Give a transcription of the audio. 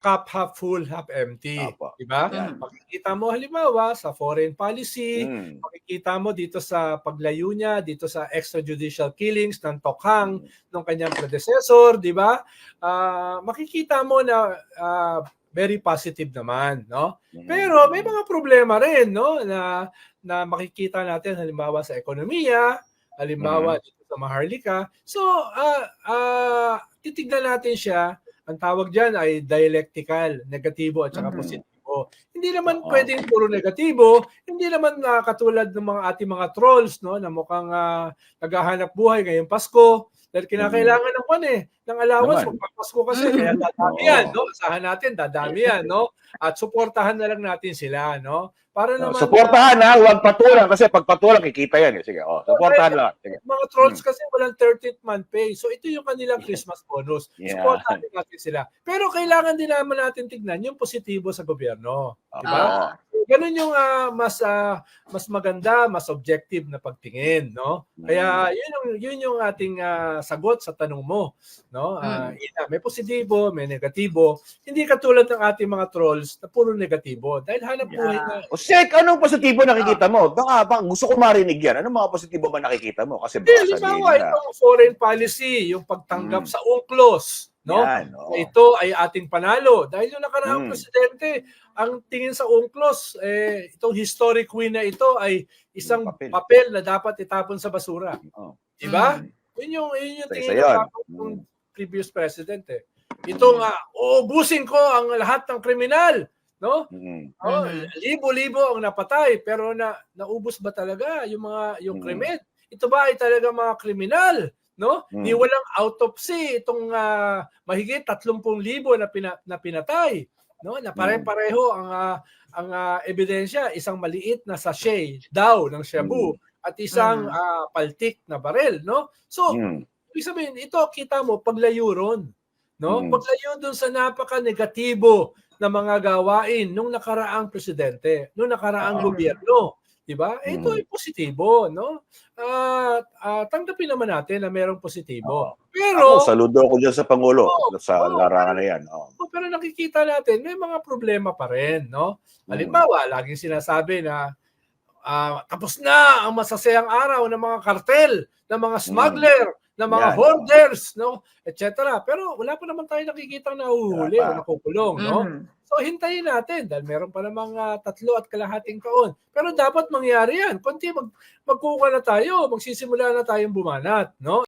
cup half full, half empty. Opo. Di ba? Yan. Makikita mo halimbawa sa foreign policy, Mm. makikita mo dito sa paglayo niya, dito sa extrajudicial killings ng Tokhang, ng kanyang predecessor, di ba? Ah, makikita mo na ah, very positive naman, no? Mm. Pero may mga problema rin, no, na na makikita natin halimbawa sa ekonomiya, halimbawa dito sa Maharlika. So, ah ah, titignan natin siya. Ang tawag diyan ay dialectical, negatibo at saka Mhm. positibo. Hindi naman Oo. pwedeng puro negatibo, hindi naman ah, katulad ng mga ating mga trolls no na mukhang ah, naghahanap buhay ngayong Pasko dahil kinakailangan ng pan eh ng allowance magpapasko kasi kaya dadami yan no asahan natin dadami yan no at suportahan na lang natin sila no para Oh, naman Suportahan ha, huwag patulang kasi pag patulang kikita yan. eh. Sige, oh, suportahan lang. Sige. mga trolls Hmm. kasi walang 13th month pay. So ito yung kanilang Christmas bonus. Yeah. Supportahan din natin sila. Pero kailangan din naman natin tignan yung positibo sa gobyerno. Di ba? Oo. Ganun yung ah, mas ah, mas maganda, mas objective na pagtingin, no? Kaya yun yung yun yung ating ah, sagot sa tanong mo, no? Ah, ina, may positibo, may negatibo. Hindi katulad ng ating mga trolls na puro negatibo dahil hanap buhay Yeah. na O Sek, anong positibo nakikita mo? Baka, baka gusto ko marinig yan. Anong mga positibo ba nakikita mo? Kasi Hindi, baka sabihin halimbawa, nila. itong foreign policy, yung pagtanggap Mm. sa UNCLOS, no? Yan. Na ito ay ating panalo. Dahil yung nakaraang Mm. presidente, ang tingin sa UNCLOS, eh, itong historic win na ito ay isang papel. papel. na dapat itapon sa basura. Oo. Di ba? Mm. Yun yung, yun yung tingin yun. ng ng previous president. Eh. Ito nga, uubusin ko ang lahat ng kriminal. No? Mm. Oh, Mhm. libo-libo ang napatay pero na naubos ba talaga yung mga yung Mm. krimen? Ito ba ay talaga mga kriminal, no? Mm. Ni walang autopsy itong ah, mahigit 30,000 na pina, na pinatay, no? Na pare-pareho ang ah, ang ah, ebidensya, isang maliit na sachet daw ng shabu at isang Mhm. ah, paltik na barel, no? So, Mm. Ibig sabihin, ito kita mo, paglayo ron. No? Mm. Paglayo dun sa napaka-negatibo na mga gawain nung nakaraang presidente, nung nakaraang Oo. gobyerno. Di ba? Eh, Ito Mm. ay positibo. No? At ah, tanggapin naman natin na merong positibo. Oo. Pero, Ako, saludo ako dyan sa Pangulo Oo, sa oo. larangan na yan. Oh, pero nakikita natin, may mga problema pa rin. No? Mm. Halimbawa, laging sinasabi na ah, tapos na ang masasayang araw ng mga kartel, ng mga smuggler, ng mga Yan. hoarders, no, etc. Pero wala pa naman tayo nakikita na nahuhuli Wala o nakukulong, no? Mhm. So hintayin natin dahil meron pa namang ah, tatlo at kalahating taon. Pero dapat mangyari yan. Kunti mag magkukuha na tayo, magsisimula na tayong bumanat, no?